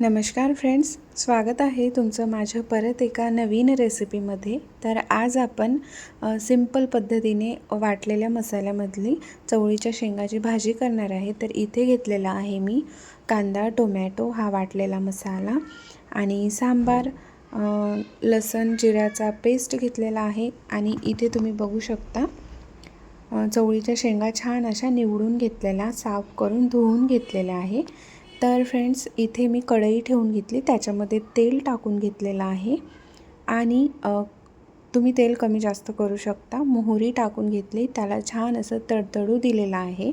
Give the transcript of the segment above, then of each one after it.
नमस्कार फ्रेंड्स स्वागत आहे तुमचं माझ्या परत एका नवीन रेसिपीमध्ये. तर आज आपण सिंपल पद्धतीने वाटलेल्या मसाल्यामधली चवळीच्या शेंगाची भाजी करणार आहे. तर इथे घेतलेला आहे मी कांदा टोमॅटो हा वाटलेला मसाला आणि सांबार लसण जिऱ्याचा पेस्ट घेतलेला आहे आणि इथे तुम्ही बघू शकता चवळीच्या शेंगा छान अशा निवडून घेतलेल्या साफ करून धुवून घेतलेल्या आहे. तर फ्रेंड्स इथे मी कढई ठेवून घेतली. त्याच्यामध्ये तेल टाकून घेतलेलं आहे. आणि तुम्ही तेल कमी जास्त करू शकता. मोहरी टाकून घेतली. त्याला छान असं तडतडू दिलेलं आहे.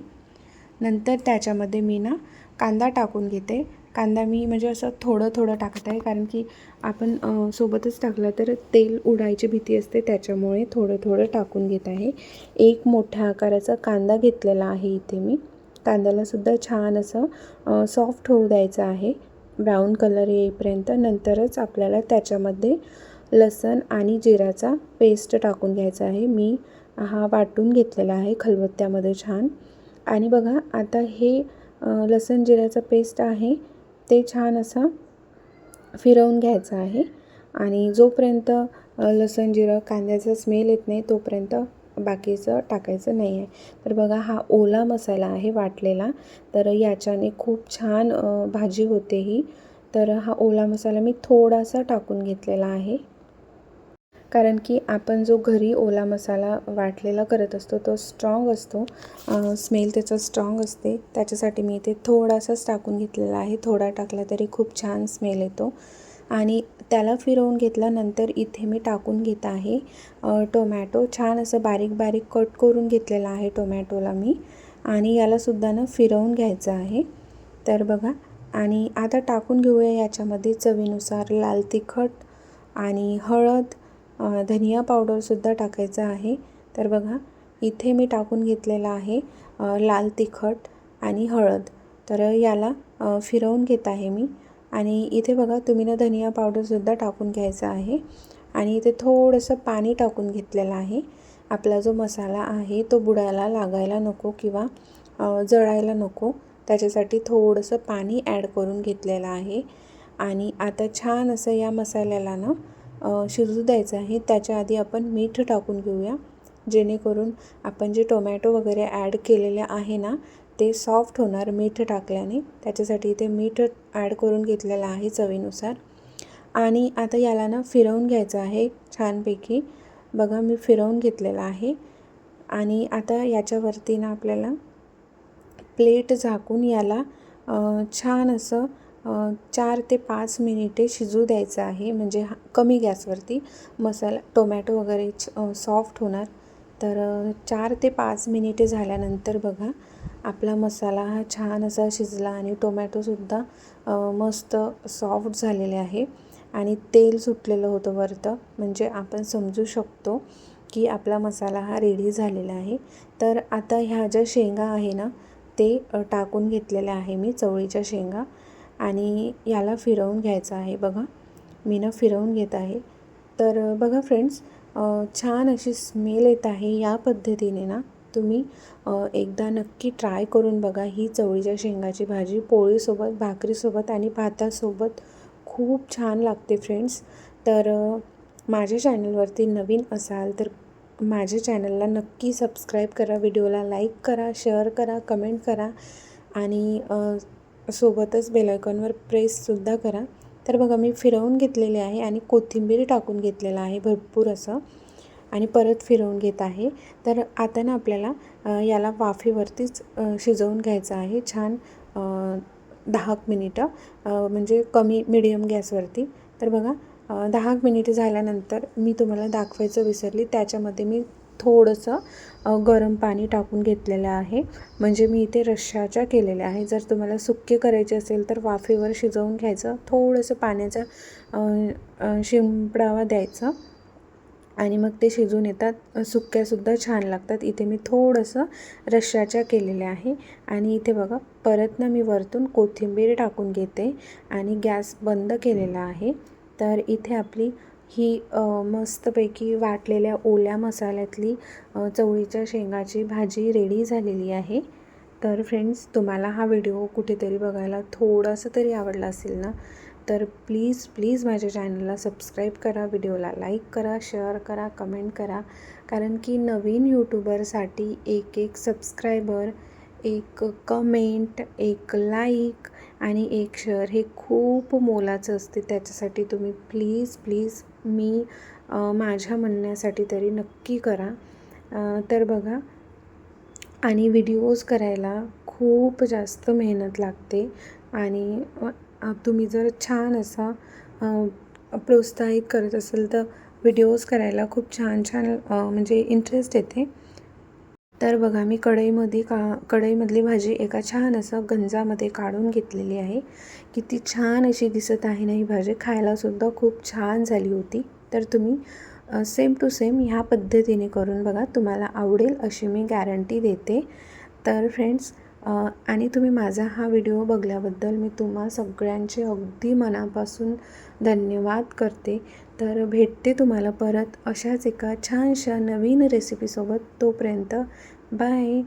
नंतर त्याच्यामध्ये मी ना कांदा टाकून घेते. कांदा मी म्हणजे असं थोडं थोडं टाकत आहे. कारण की आपण सोबतच टाकलं तर तेल उडायची भीती असते. त्याच्यामुळे थोडं थोडं टाकून घेत आहे. एक मोठ्या आकाराचा कांदा घेतलेला आहे इथे मी. कांद्यालासुद्धा छान असं सॉफ्ट होऊ द्यायचं आहे. ब्राऊन कलर येईपर्यंत नंतरच आपल्याला त्याच्यामध्ये लसण आणि जिऱ्याचा पेस्ट टाकून घ्यायचा आहे. मी हा वाटून घेतलेला आहे खलबत्त्यामध्ये छान. आणि बघा आता हे लसण जिऱ्याचं पेस्ट आहे ते छान असं फिरवून घ्यायचं आहे. आणि जोपर्यंत लसण जिरं कांद्याचा स्मेल येत नाही तोपर्यंत बाकीचं टाकायचं नाही आहे तर बघा हा ओला मसाला आहे वाटलेला. तर याच्याने खूप छान भाजी होते ही. तर हा ओला मसाला मी थोडासा टाकून घेतलेला आहे. कारण की आपण जो घरी ओला मसाला वाटलेला करत असतो तो स्ट्रॉंग असतो. स्मेल त्याचा स्ट्रॉंग असते. त्याच्यासाठी मी इथे थोडासाच टाकून घेतलेला आहे. थोडा टाकला तरी खूप छान स्मेल येतो. आणि त्याला फिरवून घेतल्यानंतर इथे मी टाकून घेत आहे. टोमॅटो. छान असं बारीक बारीक कट करून घेतलेला आहे टोमॅटोला मी. आणि यालासुद्धा ना फिरवून घ्यायचं आहे. तर बघा. आणि आता टाकून घेऊया याच्यामध्ये चवीनुसार लाल तिखट आणि हळद धनिया पावडरसुद्धा टाकायचं आहे. तर बघा. इथे मी टाकून घेतलेला आहे लाल तिखट आणि हळद. तर याला फिरवून घेत आहे मी. आणि इथे बघा तुम्ही ना धनिया पावडरसुद्धा टाकून घ्यायचा आहे. आणि इथे थोडंसं पाणी टाकून घेतलेलं आहे. आपला जो मसाला आहे तो बुडायला लागायला नको किंवा जळायला नको. त्याच्यासाठी थोडंसं पाणी ॲड करून घेतलेलं आहे. आणि आता छान असं या मसाल्याला ना शिजू द्यायचं आहे. त्याच्या आधी आपण मीठ टाकून घेऊया. जेणेकरून आपण जे टोमॅटो वगैरे ॲड केलेले आहे ना ते सॉफ्ट होणार मीठ टाकल्याने. त्याच्यासाठी इथे मीठ ॲड करून घेतलेलं आहे चवीनुसार. आणि आता याला ना फिरवून घ्यायचं आहे छानपैकी. बघा मी फिरवून घेतलेलं आहे. आणि आता याच्यावरती ना आपल्याला प्लेट झाकून याला छान असं चार ते पाच मिनिटे शिजू द्यायचं आहे. म्हणजे हा कमी गॅसवरती. मसाला टोमॅटो वगैरे सॉफ्ट होणार. तर चार ते पाच मिनिटे झाल्यानंतर बघा आपला मसाला हा छान असा शिजला आणि टोमॅटोसुद्धा मस्त सॉफ्ट झालेले आहे. आणि तेल सुटलेलं होतं वरतं. म्हणजे आपण समजू शकतो की आपला मसाला हा रेडी झालेला आहे. तर आता ह्या ज्या शेंगा आहे ना ते टाकून घेतलेल्या आहे मी चवळीच्या शेंगा. आणि याला फिरवून घ्यायचं आहे बघा. मी ना फिरवून घेत आहे. तर बघा फ्रेंड्स छान अशी स्मेल येत आहे या पद्धतीने ना तुम्ही एकदा नक्की ट्राय करून बघा. ही चवळीच्या शेंगाची भाजी पोळीसोबत भाकरीसोबत आणि भातासोबत खूप छान लागते फ्रेंड्स तर माझ्या चॅनलवरती नवीन असाल तर माझ्या चॅनलला नक्की सबस्क्राईब करा व्हिडिओला लाईक करा शेअर करा कमेंट करा आणि सोबतच बेलायकॉनवर प्रेससुद्धा करा. तर बघा मी फिरवून घेतलेले आहे आणि कोथिंबीर टाकून घेतलेलं आहे भरपूर असं. आणि परत फिरवून घेत आहे. तर आता ना आपल्याला याला वाफेवरतीच शिजवून घ्यायचं आहे छान दहाक दहा मिनिटं. म्हणजे कमी मिडियम गॅसवरती. तर बघा दहा मिनिटं झाल्यानंतर मी तुम्हाला दाखवायचं विसरली. त्याच्यामध्ये मी थोडंसं गरम पाणी टाकून घेतलेलं आहे. म्हणजे मी इथे रश्शाच्या केलेल्या आहे जर तुम्हाला सुक्के करायचे असेल तर वाफेवर शिजवून घ्यायचं. थोडंसं पाण्याचा शिंपडावा द्यायचं. आणि मग ते शिजून येतात. सुक्यासुद्धा छान लागतात. इथे मी थोडंसं रश्शाच्या केलेल्या आहे. आणि इथे बघा परत ना मी वरतून कोथिंबीर टाकून घेते. आणि गॅस बंद केलेला आहे. तर इथे आपली ही मस्तपैकी वाटलेल्या ओल्या मसाल्यातली चवळीच्या शेंगाची भाजी रेडी झालेली आहे. तर फ्रेंड्स तुम्हाला हा व्हिडिओ कुठेतरी बघायला थोडासा तरी आवडला असेल ना? तर प्लीज प्लीज माझ्या चॅनलला सबस्क्राईब करा व्हिडिओला लाईक करा शेअर करा कमेंट करा. कारण की नवीन यूट्यूबरसाठी एक एक सबस्क्रायबर एक कमेंट एक लाईक आणि एक शेअर हे खूप मोलाचं असते. त्याच्यासाठी तुम्ही प्लीज प्लीज मी माझ्या म्हणण्यासाठी तरी नक्की करा. तर बघा आणि व्हिडिओज करायला खूप जास्त मेहनत लागते. आणि तुम्ही जर छान असा प्रोत्साहित करत असेल तर व्हिडिओज करायला खूप छान छान म्हणजे इंटरेस्ट येते. तर बघा मी कढईमध्ये का कढईमधली भाजी एका छान असं गंजामध्ये काढून घेतलेली आहे. किती छान अशी दिसत आहे ना ही भाजी. खायलासुद्धा खूप छान झाली होती. तर तुम्ही सेम टू सेम ह्या पद्धतीने करून बघा. तुम्हाला आवडेल अशी मी गॅरंटी देते. तर फ्रेंड्स आणि तुम्ही माझा हा व्हिडिओ बघल्याबद्दल मी तुम्हा सगळ्यांचे अगदी मनापासून धन्यवाद करते. तर भेटते तुम्हाला परत अशाच एका छानशा नवीन रेसिपीसोबत तोपर्यंत बाय